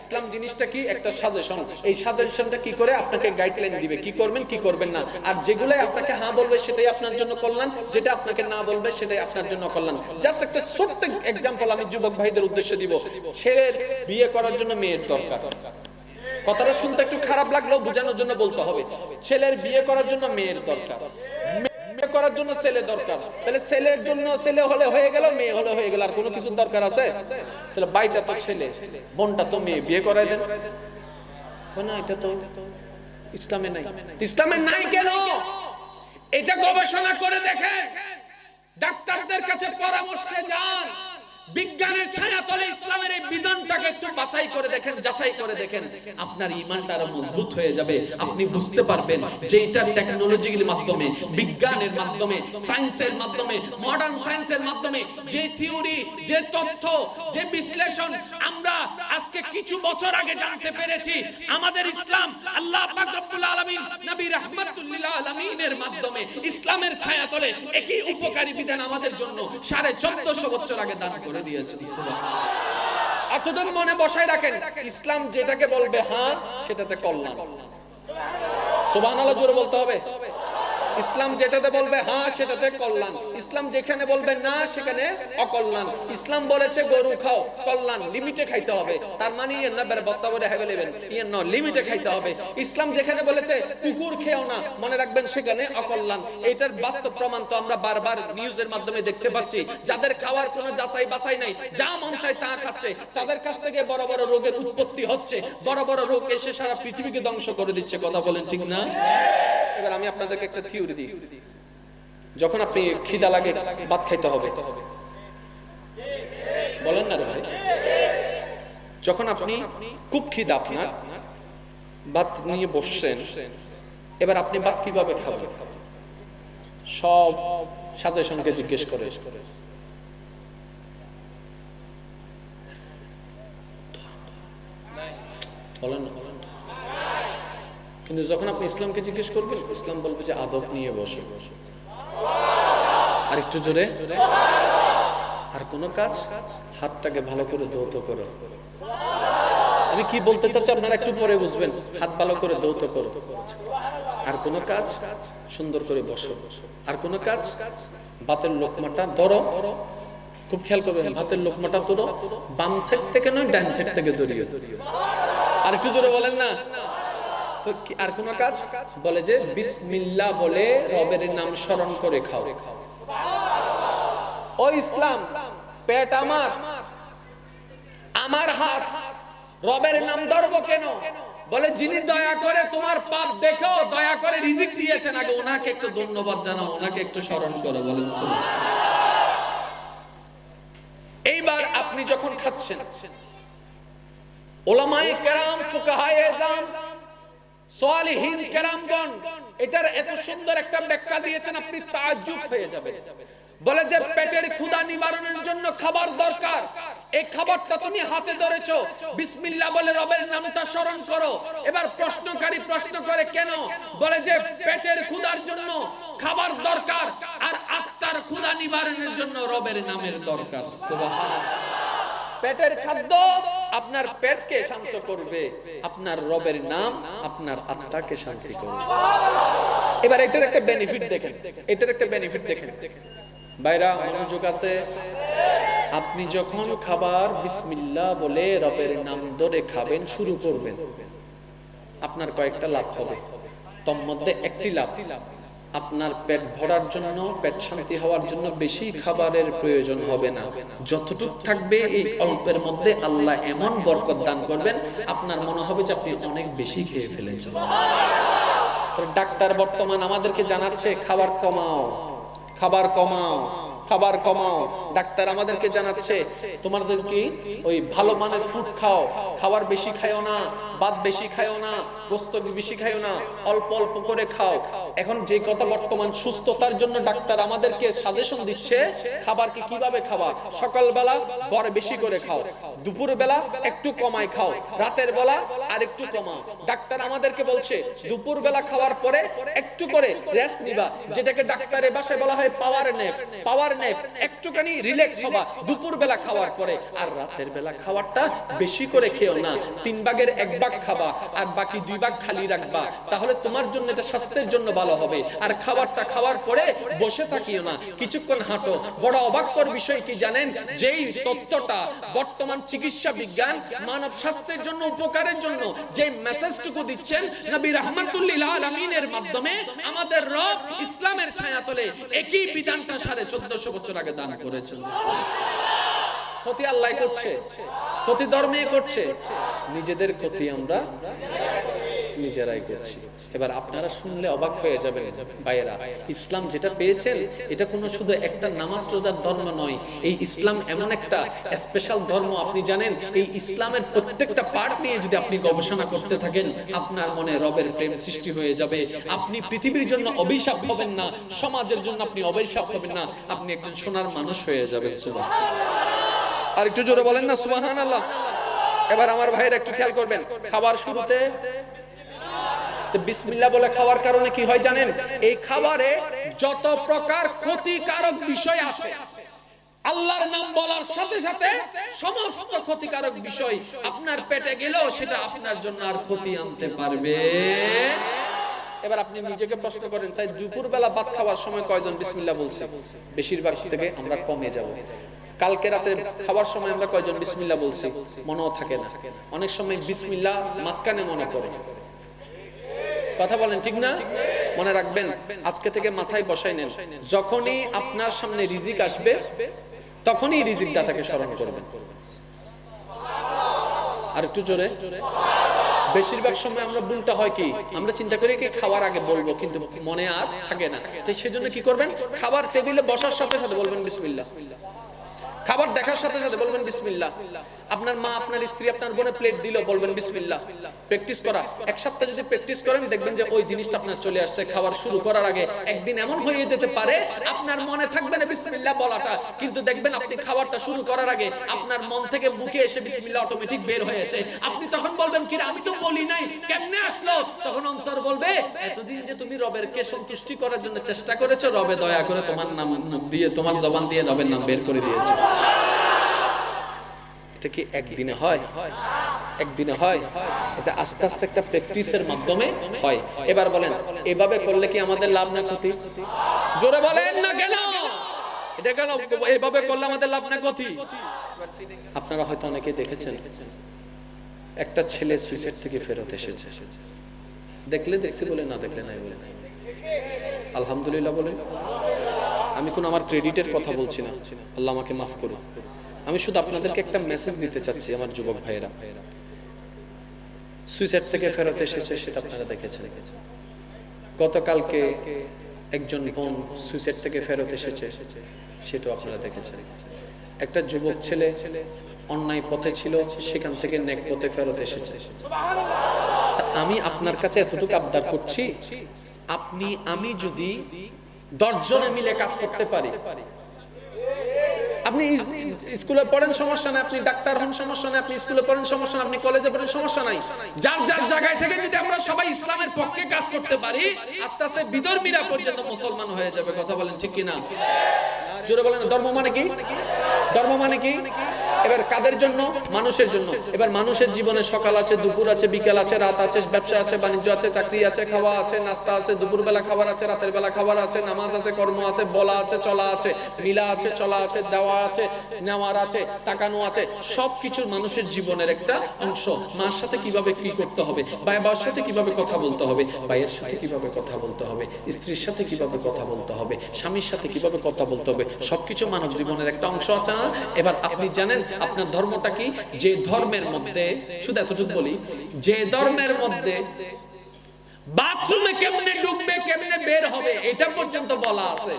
ইসলাম জিনিসটা কি? একটা সাজেশন এই সাজেশনটা কি করে আপনাকে গাইডলাইন দিবে? কি করবেন কি করবেন না? আর যেগুলো আপনাকে হ্যাঁ বলবে, সেটাই আপনার জন্য কল্যাণ। যেটা আপনাকে না বলবে, সেটাই আপনার জন্য কল্যাণ। জাস্ট একটা ছোট্ট এক্সাম্পল আমি যুবক ভাইদের উদ্দেশ্যে দিব। ছেলের বিয়ে করার জন্য মেয়ের দরকার। কথাটা শুনতে একটু খারাপ লাগলেও বোঝানোর জন্য বলতে হবে। ছেলের বিয়ে করার জন্য মেয়ের দরকার। করার জন্য ছেলে দরকার। তাহলে ছেলের জন্য ছেলে হলে হয়ে গেল, মেয়ে হলে হয়ে গেল, আর কোনো কিছুর দরকার আছে? তাহলে বাইটা তো ছেলে, বোনটা তো মেয়ে, বিয়ে করাই দেন। না, এটা তো ইসলামে নাই। ইসলামে নাই কেন? এটা গবেষণা করে দেখেন। ডাক্তারদের কাছে পরামর্শে যান। বিজ্ঞানের ছায়াতলে ইসলামের এই বিধানটাকে একটু বাছাই করে দেখেন, যাচাই করে দেখেন, আপনার ইমানটা আরও মজবুত হয়ে যাবে। আপনি বুঝতে পারবেন যে এটা টেকনোলজির মাধ্যমে, বিজ্ঞানের মাধ্যমে সায়েন্সের মাধ্যমে মডার্ন সায়েন্সের মাধ্যমে, যে থিওরি যে তথ্য, যে বিশ্লেষণ আমরা আজকে কিছু বছর আগে জানতে পেরেছি, আমাদের ইসলাম আল্লাহ পাক রব্বুল আলামিন নবী রাহমাতুল্লিল আলামিনের মাধ্যমে ইসলামের ছায়াতলে একই উপকারী বিধান আমাদের জন্য সাড়ে চোদ্দশো বছর আগে দান করে দিয়েছে এতদিন মনে বসায় রাখেন, ইসলাম যেটাকে বলবে হ্যাঁ সেটাতে কল্যাণ। সুবহানাল্লাহ, জোরে বলতে হবে। ইসলাম যেটাতে বলবে হ্যাঁ সেটাতে কল্যাণ। ইসলাম যেখানে বলবে না, সেখানে অকল্যাণ। ইসলাম বলেছে গরু খাও, কল্যাণ, লিমিটে খাইতে হবে। তার মানে ইয়ে না বেড়ে বস্তা বলে হেবে নেবেন ইয়ে ন, লিমিটে খাইতে হবে। ইসলাম যেখানে বলেছে কুকুর খেও না, মনে রাখবেন সেখানে অকল্যাণ। এইটার বাস্তব প্রমাণ তো আমরা বারবার নিউজের মাধ্যমে দেখতে পাচ্ছি। যাদের খাওয়ার কোনো যাচাই বাছাই নাই, যা মন চায় তা খাচ্ছে। তাদের কাছ থেকে বড় বড় রোগের উৎপত্তি হচ্ছে। বড় বড় রোগ এসে সারা পৃথিবীকে ধ্বংস করে দিচ্ছে। কথা বলেন ঠিক না? এবার আমি আপনাদেরকে একটা থিওরি দিই যখন আপনি খিদা লাগে, ভাত খাইতে হবে। বলেন না ভাই। যখন আপনি খুব খিদা আপনার, ভাত নিয়ে বসছেন, এবার আপনি ভাত কীভাবে খাবেন? সব সাজেশনকে জিজ্ঞেস করে। বলেন না। কিন্তু যখন আপনি ইসলামকে জিজ্ঞেস করবেন, ইসলাম বলবে যে আদব নিয়ে বসে। আর একটু জোরে। আর কোন কাজ? হাতটাকে ভালো করে দৌত করো। আমি কি বলতে চাচ্ছি আপনারা একটু পরে বুঝবেন। হাত ভালো করে দৌত করো। আর কোন কাজ? সুন্দর করে বসো। আর কোন কাজ? বাতের লোকমাটা ধরো। খুব খেয়াল করবেন ভাতের লোকমাটা ধরো। বাম সাইড থেকে নয়, ডান সাইড থেকে ধরিও। আর একটু জোরে বলেন না। আর কোন কাজ? বলে যে বলে রবের নাম স্মরণ করে খাও। ও ইসলাম, পেট আমার আমার হাত, রবের নাম ধরবো কেন? বলে, যিনি দয়া করে তোমার পাপ দয়া করে রিজিক দিয়েছেন, আগে ওনাকে একটু ধন্যবাদ জানাও, ওনাকে একটু স্মরণ করো, বলেন এইবার আপনি যখন খাচ্ছেন, ওলামায়ে কেরাম, ফুকাহায়ে এজাম সালিহিন কেরামগণ, এটার এত সুন্দর একটা ব্যাখ্যা দিয়েছেন, আপনি তাজ্জুব হয়ে যাবেন। বলে যে পেটের ক্ষুধা নিবারণের জন্য খাবার দরকার, এই খাবারটা তুমি হাতে ধরেছো। বিসমিল্লাহ বলে রবের নামটা স্মরণ করো। এবার প্রশ্নকারী প্রশ্ন করে, কেন? বলে যে পেটের ক্ষুধার জন্য খাবার দরকার, আর আত্মার ক্ষুধা নিবারণের জন্য রবের নামের দরকার। সুবহানাল্লাহ পেটের খাদ্য আপনার পেটকে শান্ত করবে, আপনার রবের নাম, আপনার আত্মাকে শান্তি করবে। এবার এটার একটা বেনিফিট দেখেন, এটার একটা বেনিফিট দেখেন। বাইরা মনোযোগ আছে? আপনি যখন খাবার বিসমিল্লাহ বলে রবের নাম ধরে খাবেন, শুরু করবেন, আপনার কয়েকটা লাভ হবে। তোর মধ্যে একটি লাভ আপনার পেট ভরার জন্য পেট শান্তি হওয়ার জন্য বেশি খাবারের প্রয়োজন হবে না। যতটুক থাকবে এই অল্পের মধ্যে আল্লাহ এমন বরকত দান করবেন, আপনার মনে হবে যে আপনি অনেক বেশি খেয়ে ফেলেছেন। ডাক্তার বর্তমান আমাদেরকে জানাচ্ছে, খাবার কমাও খাবার কমাও। খাবার কমাও। ডাক্তার আমাদেরকে জানাচ্ছে, তোমাদের কি ওই ভালো মানের ফুড খাও? খাবার বেশি খায়ও না ভাত বেশি খায়ও না, গোস্ত বেশি খায়ও না, অল্প অল্প করে খাও। এখন যে কথা বর্তমান সুস্থতার জন্য ডাক্তার আমাদেরকে সাজেশন দিচ্ছে, খাবারকে কীভাবে খাওয়া সকালবেলা বড় বেশি করে খাও দুপুর বেলা একটু কমায় খাও, রাতের বেলা আর একটু কমাও। ডাক্তার আমাদেরকে বলছে দুপুর বেলা খাওয়ার পরে একটু করে রেস্ট নিবা, যেটাকে ডাক্তারের বাসায় বলা হয় পাওয়ার নেফ পাওয়ার নেপ একটুখানি রিল্যাক্স হবা দুপুর বেলা খাওয়ার পরে। আর রাতের বেলা খাওয়ারটা বেশি করে খেও না। তিন ভাগের এক ভাগ খাবা, আর বাকি দুই ভাগ খালি রাখবা। তাহলে তোমার জন্য এটা স্বাস্থ্যের জন্য ভালো হবে। আর খাবারটা খাওয়ার পরে বসে থাকিও না। কিছুক্ষণ হাঁটো। বড় অবাককর বিষয় কি জানেন? যেই তথ্যটা বর্তমান চিকিৎসা বিজ্ঞান মানব স্বাস্থ্যের জন্য, উপকারের জন্য যে মেসেজটুকু দিচ্ছেন, নবী রহমাতুল্লিল আলমিনের মাধ্যমে আমাদের রব ইসলামের ছায়াতলে একই বিধানটা সাড়ে চোদ্দশো বছর আগে দান করেছেন। ক্ষতি আল্লাহ করছে ক্ষতি ধর্মে করছে। নিজেদের ক্ষতি আমরা নিজেরাই করছি। এবার আপনারা শুনলে অবাক হয়ে যাবেন, ভাইয়েরা, ইসলাম যেটা পেয়েছেন, এটা কোনো শুধু একটা নামাজ রোজার ধর্ম নয়। এই ইসলাম এমন একটা স্পেশাল ধর্ম, আপনি জানেন, এই ইসলামের প্রত্যেকটা পার্ট নিয়ে যদি আপনি গবেষণা করতে থাকেন, আপনার মনে রবের প্রেম সৃষ্টি হয়ে যাবে। আপনি পৃথিবীর জন্য অভিশাপ হবেন না, সমাজের জন্য আপনি অভিশাপ হবেন না, আপনি একজন সোনার মানুষ হয়ে যাবেন সুবাহ আর একটু জোরে বলেন না আল্লাহ এবার আমার ভাইয়ের একটু খেয়াল করবেন, খাবার শুরুতে তো বিসমিল্লাহ বলে খাওয়ার কারণে কি হয় জানেন? এই খাবারে যত প্রকার ক্ষতিকারক বিষয় আছে, আল্লাহর নাম বলার সাথে সাথে সমস্ত ক্ষতিকারক বিষয় আপনার পেটে গেলেও সেটা আপনার জন্য আর ক্ষতি আনতে পারবে। এবার আপনি নিজেকে প্রশ্ন করেন সাই দুপুর বেলা ভাত খাওয়ার সময় কয়জন বিসমিল্লা বলছে? বেশিরভাগ থেকে আমরা কমে যাব। কালকে রাতে খাবার সময় আমরা কয়জন বিসমিল্লা বলছি? মনেও থাকে না। অনেক সময় বিসমিল্লা মাঝখানে মনে পড়ে। কথা বলেন, ঠিক না? মনে রাখবেন, আজকে থেকে মাথায় বসাই নেন, যখনই আপনার সামনে রিজিক আসবে, তখনই রিজিক দাতাকে স্মরণ করবেন। আর একটু জোরে। বেশিরভাগ সময় আমরা ভুলটা হয় কি? আমরা চিন্তা করি কি খাওয়ার আগে বলব, কিন্তু মনে আর থাকে না। তাই সেজন্য কি করবেন? খাবার টেবিলে বসার সাথে সাথে বলবেন, বিসমিল্লাহ। খাবার দেখার সাথে সাথে বলবেন বিসমিল্লাহ। আপনার মা, আপনার স্ত্রী, আপনার বোনে প্লেট দিল, বলবেন বিসমিল্লাহ। প্র্যাকটিস করা। এক সপ্তাহ যদি প্র্যাকটিস করেন, দেখবেন যে ওই জিনিসটা আপনার চলে আসছে। খাবার শুরু করার আগে একদিন এমন হয়ে যেতে পারে, আপনার মনে থাকবে না বিসমিল্লাহ বলাটা। কিন্তু দেখবেন আপনি খাবারটা শুরু করার আগে আপনার মন থেকে মুখে এসে বিসমিল্লাহ অটোমেটিক বের হয়েছে। আপনি তখন বলবেন কি আমি তো বলি নাই, কেমনে আসলো? তখন অন্তর বলবে, এতদিন যে তুমি রবের কে সন্তুষ্টি করার জন্য চেষ্টা করেছ, রবে দয়া করে তোমার নাম দিয়ে, তোমার জবান দিয়ে রবের নাম বের করে দিয়েছে। এটা কি একদিনে হয়? একদিনে হয়। এটা আস্তে আস্তে একটা প্র্যাকটিসের মাধ্যমে হয়। এবার বলেন, এভাবে করলে কি আমাদের লাভ না ক্ষতি? জোরে বলেন না কেন? এটা কেন? এভাবে করলে আমাদের লাভ না ক্ষতি? আপনারা হয়তো অনেকে দেখেছেন, একটা ছেলে সুইসাইড থেকে ফেরত এসেছে। দেখলে দেখছি বলে, না দেখলে নাই বলে। আলহামদুলিল্লাহ বলে। আমি কোন আমার ক্রেডিটের কথা বলছি না। আল্লাহ আমাকে মাফ করুন আমি শুধু আপনাদেরকে একটা মেসেজ দিতে চাচ্ছি, আমার যুবক ভাইয়েরা। সুইসাইড থেকে ফেরত এসেছে সেটা আপনারা দেখেছেন। গতকালকে একজন বোন সুইসাইড থেকে ফেরত এসেছে, সেটাও আপনারা দেখেছেন। একটা যুবক ছেলে অন্যায় পথে ছিল, সেখান থেকে নেক পথে ফেরত এসেছে। আমি আপনার কাছে এতটুকু আবদার করছি, আপনি, আমি যদি দশজনে মিলে কাজ করতে পারি। আপনি স্কুলে পড়েন, সমস্যা নাই। আপনি ডাক্তার হন, সমস্যা নাই। আপনি স্কুলে পড়েন, সমস্যা নাই। আপনি কলেজে পড়েন, সমস্যা নাই। যার যার জায়গায় থেকে যদি আমরা সবাই ইসলামের পক্ষে কাজ করতে পারি, আস্তে আস্তে বিধর্মীরা পর্যন্ত মুসলমান হয়ে যাবে। কথা বলেন ঠিক কিনা? জোরে বলেন, ধর্ম মানে কি? ধর্ম মানে কি? এবার কাদের জন্য? মানুষের জন্য। এবার মানুষের জীবনে সকাল আছে, দুপুর আছে, বিকেল আছে, রাত আছে, ব্যবসা আছে, বাণিজ্য আছে, চাকরি আছে, খাওয়া আছে, নাস্তা আছে দুপুর বেলা খাবার আছে, রাতের বেলা খাবার আছে, নামাজ আছে, কর্ম আছে, বলা আছে, চলা আছে, মিলা আছে, চলা আছে, দেওয়া আছে, নেওয়ার আছে, তাকানো আছে, সবকিছুর মানুষের জীবনের একটা অংশ। মার সাথে কীভাবে কি করতে হবে? বাবার সাথে কীভাবে কথা বলতে হবে? ভাইয়ের সাথে কীভাবে কথা বলতে হবে? স্ত্রীর সাথে কীভাবে কথা বলতে হবে? স্বামীর সাথে কীভাবে কথা বলতে হবে? সবকিছু মানব জীবনের একটা অংশ না এবার আপনি জানেন আপনার ধর্মটা কি? যে ধর্মের মধ্যে, শুধু এতটুকু বলি, যে ধর্মের মধ্যে বাথরুমে কেমনে ঢুকবে কেমনে বের হবে, এটা পর্যন্ত বলা আছে।